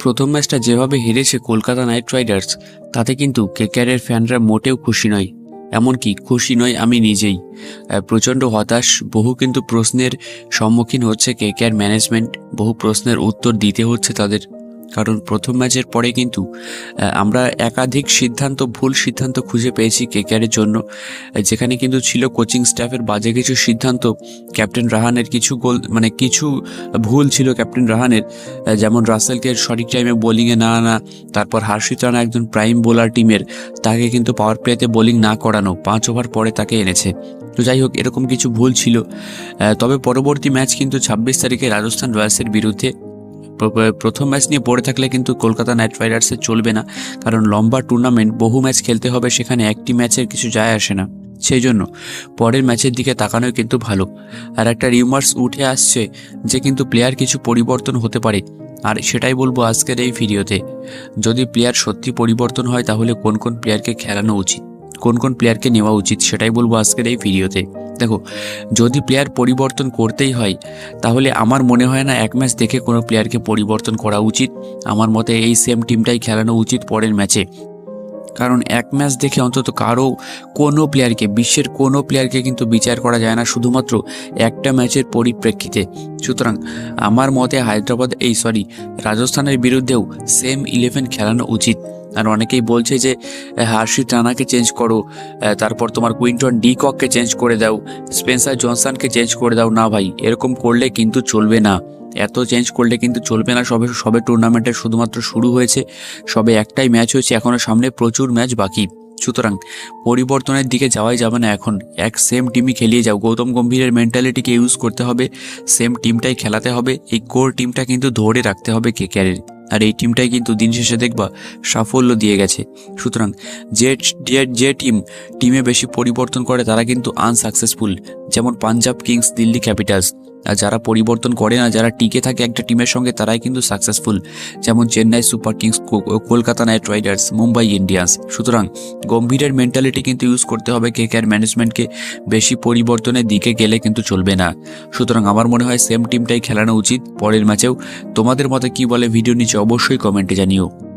প্রথম ম্যাচটা যেভাবে হেরেছে কলকাতা নাইট রাইডার্স, তাতে কিন্তু কেকেআরের ফ্যানরা মোটেও খুশি নয়। এমনকি খুশি নয় আমি নিজেই। প্রচণ্ড হতাশ, বহু কিন্তু প্রশ্নের সম্মুখীন হচ্ছে কেকেআর ম্যানেজমেন্ট, বহু প্রশ্নের উত্তর দিতে হচ্ছে তাদের। কারণ প্রথম ম্যাচের পরে কিন্তু আমরা একাধিক সিদ্ধান্ত, ভুল সিদ্ধান্ত খুঁজে পেয়েছি কেকেআরের জন্য। যেখানে কিন্তু ছিল কোচিং স্টাফের বাজে কিছু সিদ্ধান্ত, ক্যাপ্টেন রাহানের কিছু গোল মানে কিছু ভুল ছিল ক্যাপ্টেন রাহানের। যেমন রাসেলকে সঠিক টাইমে বোলিংয়ে না আনা, তারপর হার্ষিত রানা একজন প্রাইম বোলার টিমের, তাকে কিন্তু পাওয়ার প্লেতে বোলিং না করানো, পাঁচ ওভার পরে তাকে এনেছে। তো যাই হোক, এরকম কিছু ভুল ছিল। তবে পরবর্তী ম্যাচ কিন্তু ছাব্বিশ তারিখে রাজস্থান রয়্যালসের বিরুদ্ধে প্রথম ম্যাচ নিয়ে পড়ে থাকলে কিন্তু কলকাতা নাইট রাইডার্সের চলবে না। কারণ লম্বা টুর্নামেন্ট বহু ম্যাচ খেলতে হবে, সেখানে একটি ম্যাচের কিছু যায় আসে না। সেই জন্য পরের ম্যাচের দিকে তাকানোই কিন্তু ভালো। আর একটা রিউমার্স উঠে আসছে যে কিন্তু প্লেয়ার কিছু পরিবর্তন হতে পারে। আর সেটাই বলব আজকের এই ভিডিওতে যদি প্লেয়ার সত্যি পরিবর্তন হয়, তাহলে কোন কোন প্লেয়ারকে খেলানো উচিত? কোন কোন প্লেয়ারকে নেওয়া উচিত সেটাই বলব আজকের এই ভিডিওতে। দেখো, যদি প্লেয়ার পরিবর্তন করতেই হয়, তাহলে আমার মনে হয় না এক ম্যাচ দেখে কোনো প্লেয়ারকে পরিবর্তন করা উচিত। আমার মতে এই সেম টিমটাই খেলানো উচিত পরের ম্যাচে কারণ এক ম্যাচ দেখে অন্তত কারও কোনো প্লেয়ারকে বিশ্বের কোনো প্লেয়ারকে কিন্তু বিচার করা যায় না শুধুমাত্র একটা ম্যাচের পরিপ্রেক্ষিতে। সুতরাং আমার মতে হায়দ্রাবাদ, এই সরি রাজস্থানের বিরুদ্ধেও সেম ইলেভেন খেলানো উচিত। আর অনেকেই বলছে যে আহ, টানাকে চেঞ্জ করো তারপর তোমার কুইন্টন ডি কককে চেঞ্জ করে দাও স্পেন্সার জনসনকে চেঞ্জ করে দাও। না ভাই এরকম করলে কিন্তু চলবে না। এত চেঞ্জ করলে কিন্তু চলবে না। সবে সবে টুর্নামেন্টের শুধুমাত্র শুরু হয়েছে সবে একটাই ম্যাচ হয়েছে এখনও সামনে প্রচুর ম্যাচ বাকি। সুতরাং পরিবর্তনের দিকে যাওয়াই যাবে না এখন। এক সেম টিমই খেলিয়ে যাও। গৌতম গম্ভীরের মেন্টালিটিকে ইউজ করতে হবে সেম টিমটাই খেলাতে হবে এই কোর টিমটা কিন্তু ধরে রাখতে হবে কে কেকেআরের আর এই টিমটাই কিন্তু দিন শেষে দেখবা সাফল্য দিয়ে গেছে। সুতরাং যে যে টিম টিমে বেশি পরিবর্তন করে তারা কিন্তু আনসাকসেসফুল যেমন পাঞ্জাব কিংস দিল্লি ক্যাপিটালস। আর যারা পরিবর্তন করে না, যারা টিকে থাকে একটা টিমের সঙ্গে, তারাই কিন্তু সাকসেসফুল যেমন Chennai super kings Kolkata knight riders, Mumbai Indians. সুতরাং গম্ভীরের মেন্টালিটি কিন্তু ইউজ করতে হবে, কে কেয়ার ম্যানেজমেন্টকে বেশি পরিবর্তনের দিকে গেলে কিন্তু চলবে না। সুতরাং আমার মনে হয় সেম টিমটাই খেলানো উচিত। পরের ম্যাচেও তোমাদের মতে কি বলে ভিডিও নিচে অবশ্যই কমেন্টে জানিও।